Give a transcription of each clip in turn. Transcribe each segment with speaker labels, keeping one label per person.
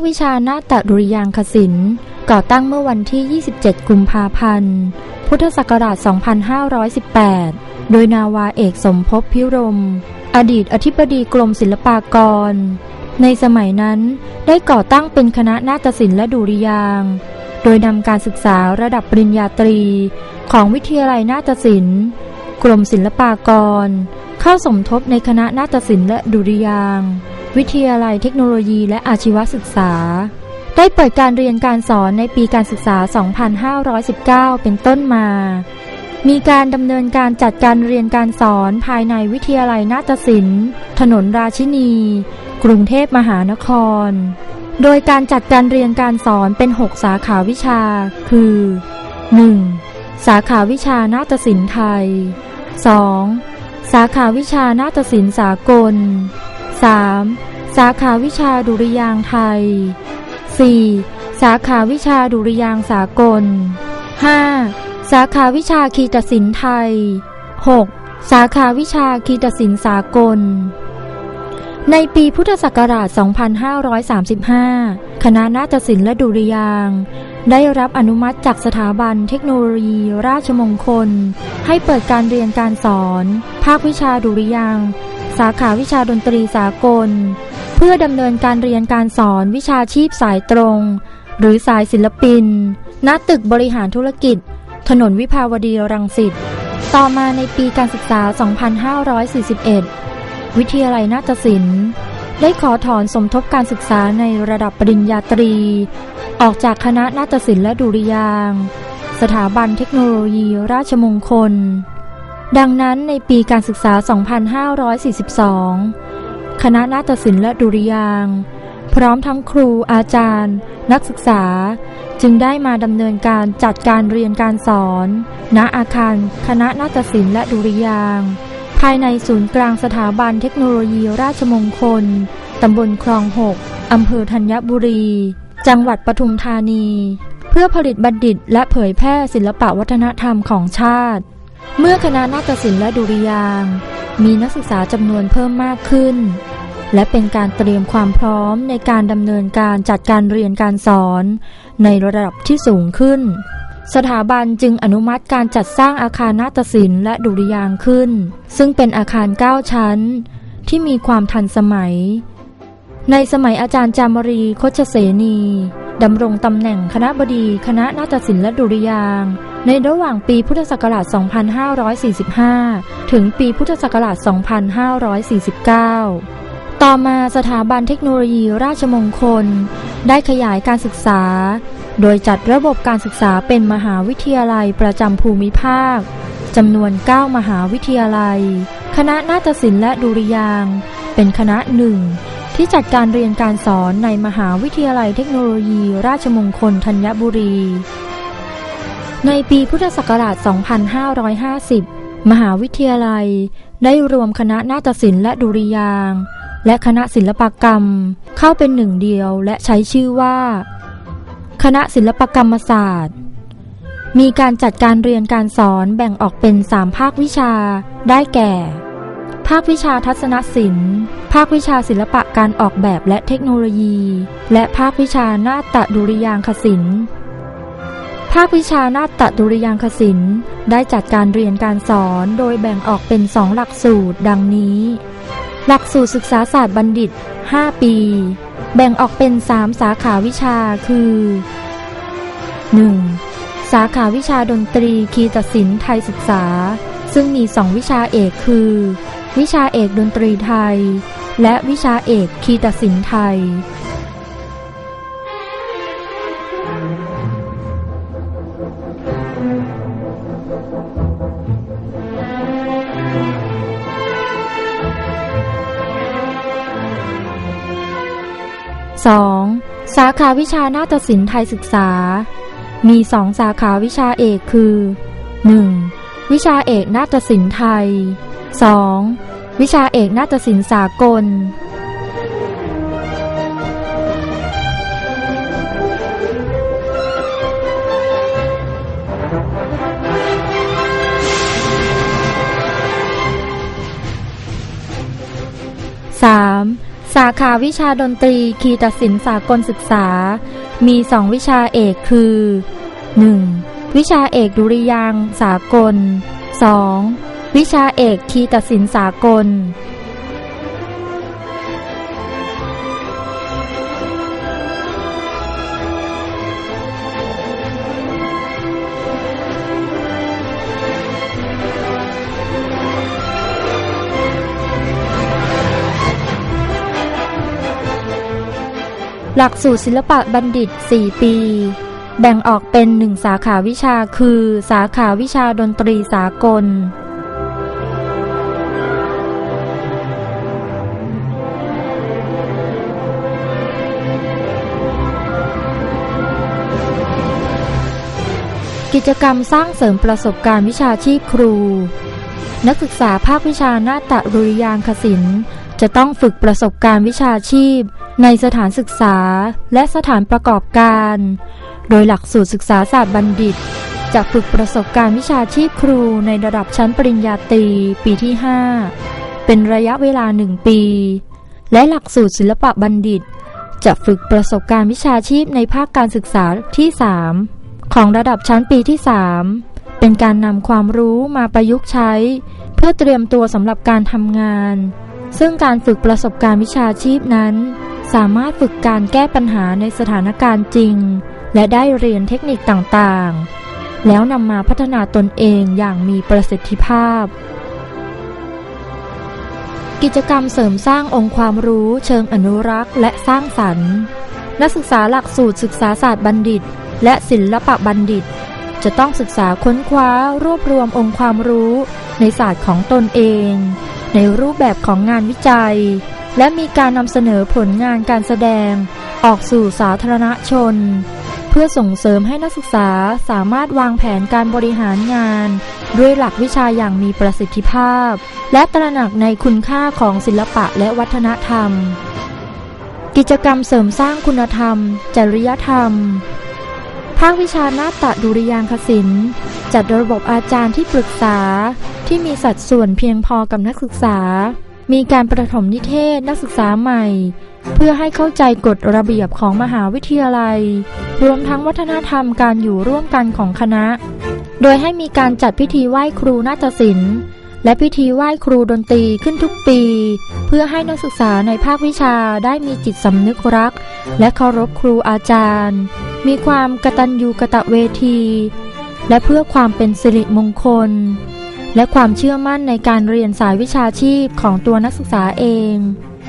Speaker 1: ควิชานาฏดุริยางคศิลป์ก่อตั้งเมื่อวันที่ 27 กุมภาพันธ์ พุทธศักราช 2518 โดยนาวาเอกสมภพพิรม อดีตอธิบดีกรมศิลปากร ในสมัยนั้นได้ก่อตั้งเป็นคณะนาฏศิลป์และดุริยาง โดยนำการศึกษาระดับปริญญาตรี ของวิทยาลัยนาฏศิลป์ กรมศิลปากร เข้าสมทบในคณะนาฏศิลป์และดุริยางค์ วิทยาลัยเทคโนโลยีและอาชีวศึกษา ได้เปิดการเรียนการสอนในปีการศึกษา 2519 เป็นต้นมา มีการดำเนินการจัดการเรียนการสอนภายในวิทยาลัยนาฏศิลป์ ถนนราชินี กรุงเทพมหานคร โดยการจัดการเรียนการสอนเป็น 6 สาขาวิชา คือ 1. สาขาวิชานาฏศิลป์ไทย 2. สาขาวิชานาฏศิลป์สากล 3. สาขาวิชาดุริยางไทย 4. สาขาวิชาดุริยางสากล 5. สาขาวิชาคีตศิลป์ไทย 6. สาขาวิชาคีตศิลป์สากล ในปีพุทธศักราช 2535 คณะนาฏศิลป์และดุริยาง ได้รับอนุมัติจากสถาบันเทคโนโลยี ราชมงคล ให้เปิดการเรียนการสอน ภาควิชาดุริยาง สาขาวิชาดนตรีสากล เพื่อดำเนินการเรียนการสอนวิชาชีพสายตรง หรือสายศิลปิน ณ ตึกบริหารธุรกิจ ถนนวิภาวดีรังสิต ต่อมาในปีการศึกษา 2541 วิทยาลัยนาฏศิลป์ ได้ขอถอนสมทบการศึกษาในระดับปริญญาตรี ออกจากคณะนาฏศิลป์และดุริยาง สถาบันเทคโนโลยีราชมงคล ดังนั้นในปีการศึกษา 2542 คณะนาฏศิลป์และดุริยาง พร้อมทั้งครูอาจารย์ นักศึกษา จึงได้มาดำเนินการจัดการเรียนการสอน ณอาคารคณะนาฏศิลป์และดุริยางภายในศูนย์กลางสถาบันเทคโนโลยีราชมงคล ตำบลคลองหกอำเภอธัญบุรี จังหวัดปทุมธานี เพื่อผลิตบัณฑิตและเผยแพร่ศิลปวัฒนธรรมของชาติ เมื่อคณะนาฏศิลป์และดุริยางมีนักศึกษาจำนวนเพิ่มมากขึ้น และเป็นการเตรียมความพร้อมในการดำเนินการจัดการเรียนการสอน ในระดับที่สูงขึ้น สถาบันจึงอนุมัติการจัดสร้างอาคารนาฏศิลป์และดุริยางขึ้น ซึ่งเป็นอาคาร 9 ชั้น ที่มีความทันสมัย ในสมัยอาจารย์จามรีโคชเสนี ดำรงตำแหน่งคณะบดีคณะนาฏศิลป์และดุริยางในระหว่างปีพุทธศักราช 2545 ถึงปีพุทธศักราช 2549 ต่อมาสถาบันเทคโนโลยีราชมงคล ได้ขยายการศึกษา โดยจัดระบบการศึกษาเป็นมหาวิทยาลัยประจำภูมิภาคจำนวน 9 มหาวิทยาลัย คณะนาฏศิลป์และดุริยาง เป็นคณะหนึ่ง ที่จัดการเรียนการสอนในมหาวิทยาลัยเทคโนโลยี ราชมงคลธัญบุรี ในปีพุทธศักราช 2550 มหาวิทยาลัย ได้รวมคณะนาฏศิลป์และดุริยางและคณะศิลปกรรมเข้าเป็นหนึ่งเดียวและใช้ชื่อว่า คณะศิลปกรรมศาสตร์ มีการจัดการเรียนการสอนแบ่งออกเป็น3ภาควิชาได้แก่ ภาควิชาทัศนศิลป์ ภาควิชาศิลปะการออกแบบและเทคโนโลยี และภาควิชานาฏดุริยางคศิลป์ภาควิชานาฏดุริยางคศิลป์ได้จัดการเรียนการสอนโดยแบ่งออกเป็นสองหลักสูตรดังนี้ หลักสูตรศึกษาศาสตร์บัณฑิต 5 ปี แบ่งออกเป็น 3 สาขาวิชาคือ 1. สาขาวิชาดนตรีคีตศิลป์ไทยศึกษา ซึ่งมีสองวิชาเอกคือ วิชาเอกดนตรีไทย และวิชาเอกคีตศิลป์ไทย 2. สาขาวิชานาฏศิลป์ไทยศึกษา มีสองสาขาวิชาเอกคือ 1. วิชาเอกนาฏศิลป์ไทย 2. วิชาเอกนาฏศิลป์สากล 3. สาขาวิชาดนตรีคีตศิลป์สากลศึกษา มีสองวิชาเอกคือ 1. วิชาเอกดุริยางสากล 2. วิชาเอกคีตศิลป์สากล หลักสูตรศิลปะบัณฑิต 4 ปีแบ่งออกเป็นหนึ่งสาขาวิชาคือ สาขาวิชาดนตรีสากล กิจกรรมสร้างเสริมประสบการณ์วิชาชีพครู นักศึกษาภาควิชานาฏรุริยางคศิลป์จะต้องฝึกประสบการณ์วิชาชีพ ในสถานศึกษาและสถานประกอบการ โดยหลักสูตรศึกษาศาสตร์บัณฑิต จะฝึกประสบการณ์วิชาชีพครูในระดับชั้นปริญญาตรีปีที่ 5 เป็นระยะเวลาหนึ่งปี และหลักสูตรศิลปะบัณฑิต จะฝึกประสบการณ์วิชาชีพในภาคการศึกษาที่ 3 ของระดับชั้นปีที่ 3 เป็นการนำความรู้มาประยุกต์ใช้ เพื่อเตรียมตัวสำหรับการทำงาน ซึ่งการฝึกประสบการณ์วิชาชีพนั้น สามารถฝึกการแก้ปัญหาในสถานการณ์จริง และได้เรียนเทคนิคต่างๆ แล้วนำมาพัฒนาตนเองอย่างมีประสิทธิภาพกิจกรรมเสริมสร้างองค์ความรู้เชิงอนุรักษ์และสร้างสรรค์ นักศึกษาหลักสูตรศึกษาศาสตร์บัณฑิต และศิลปะบัณฑิต จะต้องศึกษาค้นคว้ารวบรวมองค์ความรู้ในศาสตร์ของตนเอง ในรูปแบบของงานวิจัย และมีการนำเสนอผลงานการแสดง ออกสู่สาธารณชน เพื่อส่งเสริมให้นักศึกษาสามารถวางแผนการบริหารงาน ด้วยหลักวิชาอย่างมีประสิทธิภาพ และตระหนักในคุณค่าของศิลปะและวัฒนธรรมกิจกรรมเสริมสร้างคุณธรรม จริยธรรม ภาควิชานาฏดุริยางคศิลป์จัดระบบอาจารย์ที่ปรึกษา ที่มีสัดส่วนเพียงพอกับนักศึกษา มีการประถมนิเทศนักศึกษาใหม่ เพื่อให้เข้าใจกฎระเบียบของมหาวิทยาลัย รวมทั้งวัฒนธรรมการอยู่ร่วมกันของคณะ โดยให้มีการจัดพิธีไหว้ครูนาฏศิลป์และพิธีไหว้ครูดนตรีขึ้นทุกปี เพื่อให้นักศึกษาในภาควิชาได้มีจิตสำนึกรัก และเคารพครูอาจารย์ มีความกตัญญูกะตะเวที และเพื่อความเป็นสิริมงคล และความเชื่อมั่นในการเรียนสายวิชาชีพของตัวนักศึกษาเอง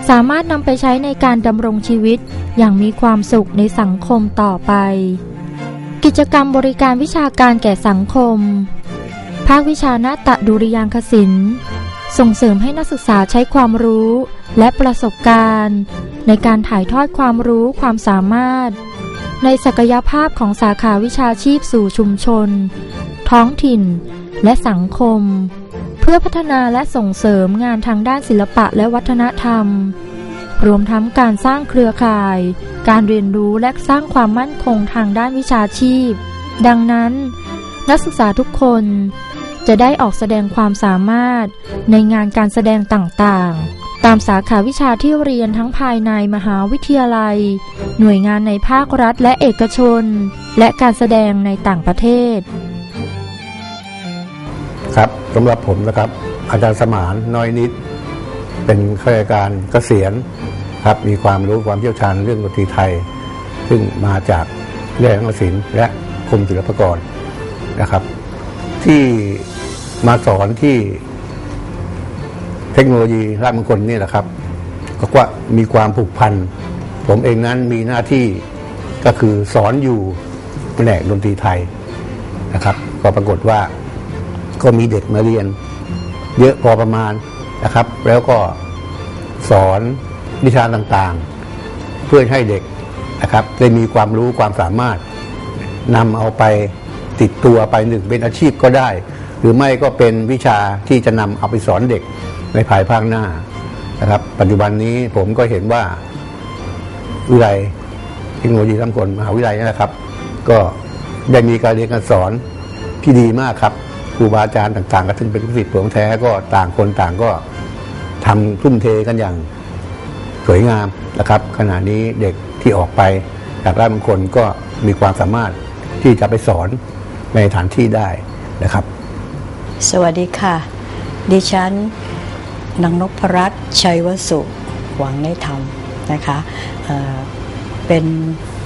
Speaker 1: สามารถนำไปใช้ในการดำรงชีวิตอย่างมีความสุขในสังคมต่อไป กิจกรรมบริการวิชาการแก่สังคม ภาควิชานาฏดุริยางคศิลป์ส่งเสริมให้นักศึกษาใช้ความรู้และประสบการณ์ ในการถ่ายทอดความรู้ความสามารถ ในศักยภาพของสาขาวิชาชีพสู่ชุมชน ท้องถิ่น และสังคม เพื่อพัฒนาและส่งเสริมงานทางด้านศิลปะและวัฒนธรรม รวมทั้งการสร้างเครือข่าย การเรียนรู้และสร้างความมั่นคงทางด้านวิชาชีพ ดังนั้น นักศึกษาทุกคนจะได้ออกแสดงความสามารถในงานการแสดงต่างๆ ตามสาขาวิชาที่เรียนทั้งภายในมหาวิทยาลัย หน่วยงานในภาครัฐและเอกชน และการแสดงในต่างประเทศ
Speaker 2: ครับสำหรับผมนะครับ อาจารย์สมานน้อยนิด เป็นข้าราชการเกษียณครับมีความรู้ความเชี่ยวชาญเรื่องดนตรีไทย ซึ่งมาจากเรื่องศิลป์และกรมศิลปากรนะครับ ที่มาสอนที่ เทคโนโลยีราชมงคลนี่แหละครับก็ว่ามีความผูกพัน ผมเองนั้นมีหน้าที่ก็คือสอนอยู่แผนกดนตรีไทยนะครับ ก็ปรากฏว่าก็มีเด็กมาเรียน เยอะพอประมาณนะครับ แล้วก็สอนวิชาต่างๆ เพื่อให้เด็กนะครับ ได้มีความรู้ความสามารถนำเอาไปติดตัวไปหนึ่งเป็นอาชีพก็ได้ หรือไม่ก็เป็นวิชาที่จะนำเอาไปสอนเด็ก ในภายภาคหน้านะครับ ปัจจุบันนี้ผมก็เห็นว่าวิทยาลัยเทคโนโลยีทั้งคนมหาวิทยาลัยนี่นะครับ ก็ได้มีการเรียนการสอนที่ดีมากครับครูบาอาจารย์ต่างๆ ก็ซึ่งเป็นลูกศิษย์ผมแท้ก็ต่างคนต่างก็ทำทุ่มเทกันอย่างสวยงามนะครับ ขณะนี้เด็กที่ออกไปจากราชมงคลก็มีความสามารถที่จะไปสอนในสถานที่ได้นะครับ
Speaker 3: สวัสดีค่ะ ดิฉัน นางนพรัตน์ชัยวสุหวังในธรรมนะคะเเป็น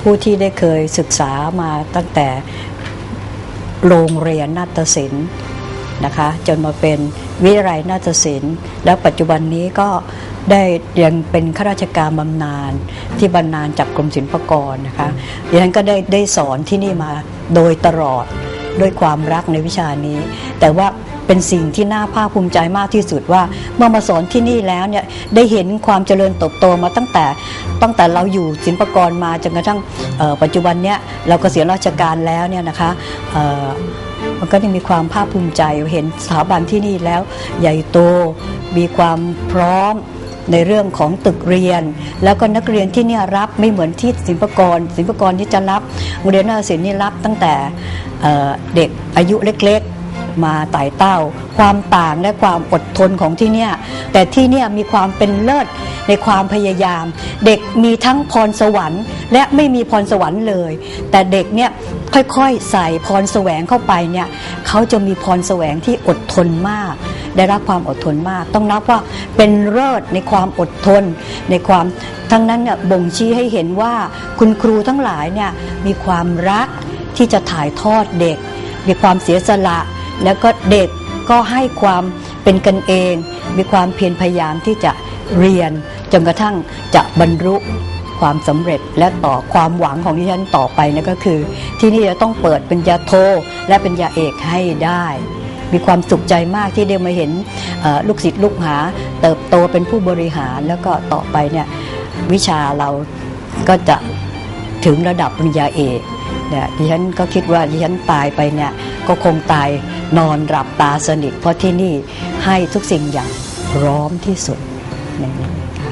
Speaker 3: ผู้ที่ได้เคยศึกษามาตั้งแต่โรงเรียนนาฏศิลป์นะคะจนมาเป็นวิทยาลัยนาฏศิลป์ แล้วปัจจุบันนี้ก็ได้ยังเป็นข้าราชการบำนาญที่บำนาญจากกรมศิลปากรนะคะดิฉันก็ได้ได้สอนที่นี่มาโดยตลอดด้วยความรักในวิชานี้ แต่ว่า เป็นสิ่งที่น่าภาคภูมิใจมากที่สุดว่า เมื่อมาสอนที่นี่แล้วเนี่ยได้เห็นความเจริญเติบโตมาตั้งแต่ตั้งแต่เราอยู่ศิลปกรมาจนกระทั่งปัจจุบันเนี้ยเรากเกษียณราชการแล้วเนี่ยนะคะมันก็จะมีความภาคภูมิใจเห็นสถาบันที่นี่แล้ว ใหญ่โตมีความพร้อมในเรื่องของตึกเรียน แล้วก็นักเรียนที่นี่รับไม่เหมือนที่ศิลปกรศิลปกรที่จะรับโรงเรียนนาศิลป์นี่รับตั้งแต่เอ่อเด็กอายุเล็กๆ มาไต่เต้า ความต่างและความอดทนของที่เนี่ยแต่ที่เนี่ยมีความเป็นเลิศในความพยายาม เด็กมีทั้งพรสวรรค์ และไม่มีพรสวรรค์เลย แต่เด็กเนี่ยค่อยๆใส่พรแสวงเข้าไปเนี่ยเขาจะมีพรแสวงที่อดทนมาก ได้รับความอดทนมาก ต้องนับว่าเป็นเลิศในความอดทน ในความทั้งนั้นเนี่ยบ่งชี้ให้เห็นว่าคุณครูทั้งหลายเนี่ยมีความรักที่จะถ่ายทอดเด็ก มีความเสียสละ แล้วก็เด็กก็ให้ความเป็นกันเอง มีความเพียรพยายามที่จะเรียนจนกระทั่งจะบรรลุความสำเร็จและต่อความหวังของที่ฉันต่อไปนั่นก็คือ ที่นี่จะต้องเปิดเป็นยาโทและเป็นยาเอกให้ได้ มีความสุขใจมากที่ได้มาเห็นลูกศิษย์ลูกหา เติบโตเป็นผู้บริหารแล้วก็ต่อไปเนี่ยวิชาเราก็จะถึงระดับปริญญาเอก เนี่ยดิฉันก็คิดว่าดิฉันตายไปเนี่ยก็คงตายนอนหลับตาสนิท เพราะที่นี่ให้ทุกสิ่งอย่างพร้อมที่สุดในนี้ค่ะ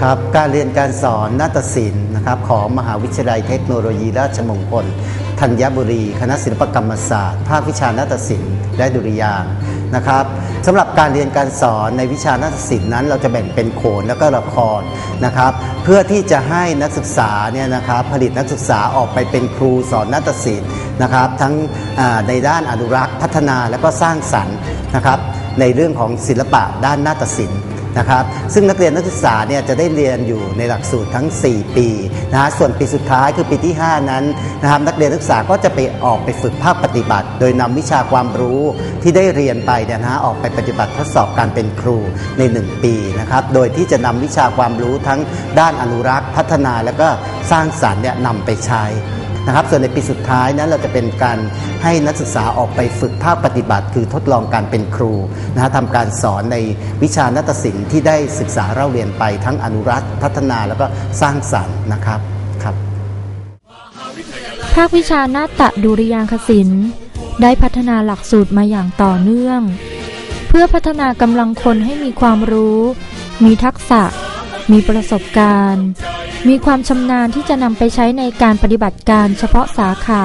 Speaker 4: ครับการเรียนการสอนนาฏศิลป์นะครับของมหาวิทยาลัยเทคโนโลยีราชมงคลธัญบุรี คณะศิลปกรรมศาสตร์ ภาควิชานาฏศิลป์และดุริยางค์ นะครับสำหรับการเรียนการสอนในวิชานาฏศิลป์นั้น เราจะแบ่งเป็นโขนแล้วก็ละครนะครับ เพื่อที่จะให้นักศึกษาเนี่ยนะครับผลิตนักศึกษาออกไปเป็นครูสอนนาฏศิลป์นะครับทั้งในด้านอนุรักษ์พัฒนาและก็สร้างสรรค์นะครับในเรื่องของศิลปะด้านนาฏศิลป์ นะครับซึ่งนักเรียนนักศึกษาเนี่ยจะได้เรียนอยู่ในหลักสูตรทั้ง 4 ปีนะฮะส่วนปีสุดท้ายคือปีที่ 5 นั้นนะครับนักเรียนนักศึกษาก็จะไปออกไปฝึกภาคปฏิบัติ โดยนำวิชาความรู้ที่ได้เรียนไปเนี่ยนะฮะออกไปปฏิบัติทดสอบการเป็นครูใน 1 ปีนะครับโดยที่จะนำวิชาความรู้ทั้งด้านอนุรักษ์ พัฒนาแล้วก็สร้างสรรค์เนี่ยนำไปใช้ นะครับ ส่วนในปีสุดท้ายนั้นเราจะเป็นการให้นักศึกษาออกไปฝึกภาคปฏิบัติ คือทดลองการเป็นครูนะฮะทำการสอนในวิชานาฏศิลป์ที่ได้ศึกษาเล่าเรียนไปทั้งอนุรักษ์ พัฒนาแล้วก็สร้างสรรค์นะครับครับ
Speaker 1: ภาควิชานาฏดุริยางคศิลป์ได้พัฒนาหลักสูตรมาอย่างต่อเนื่อง เพื่อพัฒนากำลังคนให้มีความรู้ มีทักษะ มีประสบการณ์ มีความชำนาญที่จะนำไปใช้ในการปฏิบัติการเฉพาะสาขา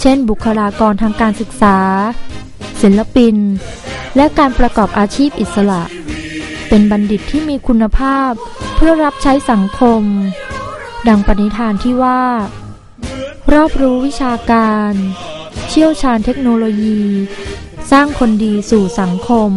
Speaker 1: เช่น บุคลากรทางการศึกษา ศิลปิน และการประกอบอาชีพอิสระ เป็นบัณฑิตที่มีคุณภาพเพื่อรับใช้สังคม ดังปณิธานที่ว่า รอบรู้วิชาการ เชี่ยวชาญเทคโนโลยี สร้างคนดีสู่สังคม